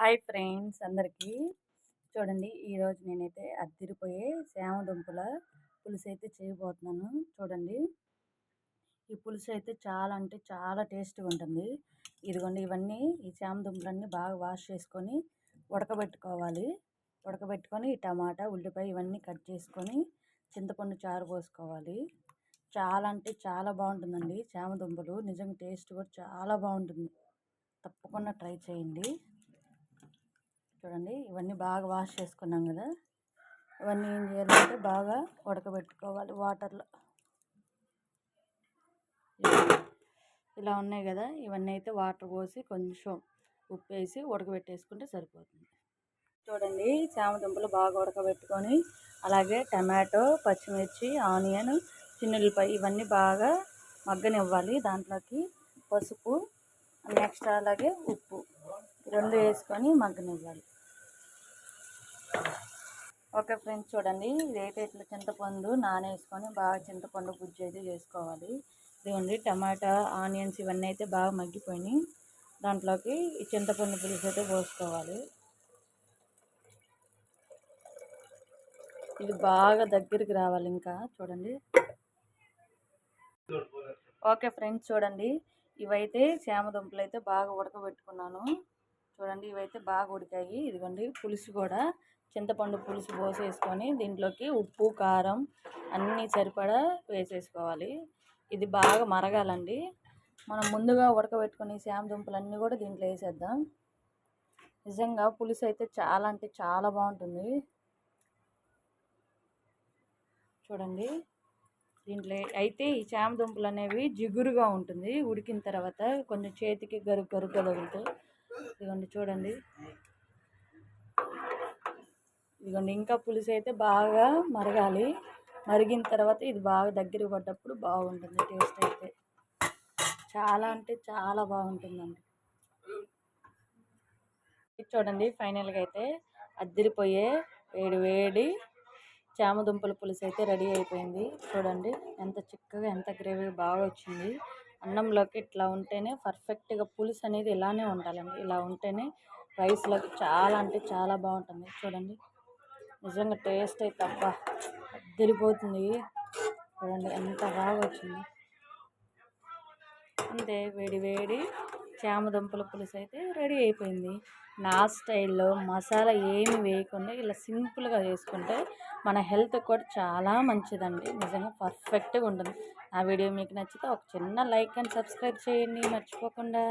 Hi friends అందరికీ. చూడండి ఈరోజు నేనైతే అద్దిరిపోయే శ్యామ దుంపల పులుసు అయితే చేయబోతున్నాను. చూడండి. ఈ పులుసు అయితే చాలా అంటే చాలా టేస్ట్గా ఉంటుంది. ఇదిగోండి ఇవన్నీ ఈ శ్యామ దుంపలన్నీ బాగా వాష్ చేసుకొని ఉడకబెట్టుకోవాలి. ఉడకబెట్టుకొని ఈ టమాటా ఉల్లిపాయ ఇవన్నీ కట్ చేసుకొని చింతపండు చారు పోసుకోవాలి. చాలా అంటే చాలా బాగుంటుందండి. శ్యామ దుంపలు నిజంగా టేస్ట్ కూడా చాలా బాగుంటుంది. తప్పకుండా ట్రై చేయండి. చూడండి ఇవన్నీ బాగా వాష్ చేసుకున్నాం కదా. ఇవన్నీ ఏం చేయాలంటే బాగా ఉడకబెట్టుకోవాలి వాటర్లో. ఇలా ఉన్నాయి కదా ఇవన్నీ అయితే వాటర్ పోసి కొంచెం ఉప్పు వేసి ఉడకబెట్టేసుకుంటే సరిపోతుంది. చూడండి చామదుంపలు బాగా ఉడకబెట్టుకొని అలాగే టమాటో పచ్చిమిర్చి ఆనియన్ చిన్నులపై ఇవన్నీ బాగా మగ్గనివ్వాలి దాంట్లోకి. పసుపు నెక్స్ట్ అలాగే ఉప్పు. రెండు వేసుకొని మగ్గనివ్వాలి. ఓకే ఫ్రెండ్స్ చూడండి ఇదైతే ఇట్లా చింతపండు నానేసుకొని బాగా చింతపండు గుజ్జు అయితే చేసుకోవాలి. ఇదిగోండి టమాటా ఆనియన్స్ ఇవన్నీ అయితే బాగా మగ్గిపోయినాయి. దాంట్లోకి ఈ చింతపండు పులుసు అయితే పోసుకోవాలి. ఇది బాగా దగ్గరికి రావాలి ఇంకా చూడండి. ఓకే ఫ్రెండ్స్ చూడండి. ఇవైతే దుంపలు అయితే బాగా ఉడకబెట్టుకున్నాను. చూడండి ఇవైతే బాగా ఉడికాయి. ఇదిగోండి పులుసు కూడా. చింతపండు పులుసు పోసేసుకొని దీంట్లోకి ఉప్పు కారం అన్నీ సరిపడా వేసేసుకోవాలి. ఇది బాగా మరగాలండి. మనం ముందుగా ఉడకబెట్టుకుని శామ దుంపలు అన్నీ కూడా దీంట్లో వేసేద్దాం. నిజంగా పులుసు అయితే చాలా అంటే చాలా బాగుంటుంది. చూడండి దీంట్లో అయితే ఈ చామ దుంపలు అనేవి జిగురుగా ఉంటుంది. ఉడికిన తర్వాత కొంచెం చేతికి గరుగు గరుగ్గా తగులుతాయి ఇదిగోండి చూడండి. ఇదిగోండి ఇంకా పులుసు అయితే బాగా మరగాలి. మరిగిన తర్వాత ఇది బాగా దగ్గర పడ్డప్పుడు బాగుంటుంది టేస్ట్ అయితే. చాలా అంటే చాలా బాగుంటుందండి. చూడండి ఫైనల్గా అయితే అద్దరిపోయే వేడి వేడి చామదుంపల పులుసు అయితే రెడీ అయిపోయింది. చూడండి ఎంత చిక్కగా ఎంత గ్రేవీ బాగా వచ్చింది. అన్నంలోకి ఇట్లా ఉంటేనే పర్ఫెక్ట్గా పులుసు అనేది ఇలానే ఉండాలండి. ఇలా ఉంటేనే రైస్లోకి చాలా అంటే చాలా బాగుంటుంది. చూడండి. నిజంగా టేస్ట్ అయితే అబ్బా! అద్దరిపోతుంది. చూడండి ఎంత బాగా వచ్చింది. అంతే వేడి వేడి చామదుంపల పులుసు అయితే రెడీ అయిపోయింది. నా స్టైల్లో మసాలా ఏమి వేయకుండా ఇలా సింపుల్గా చేసుకుంటే మన హెల్త్ కూడా చాలా మంచిదండి. నిజంగా పర్ఫెక్ట్గా ఉంటుంది. ఆ వీడియో మీకు నచ్చితే ఒక చిన్న లైక్ అండ్ సబ్స్క్రైబ్ చేయండి. మర్చిపోకుండా.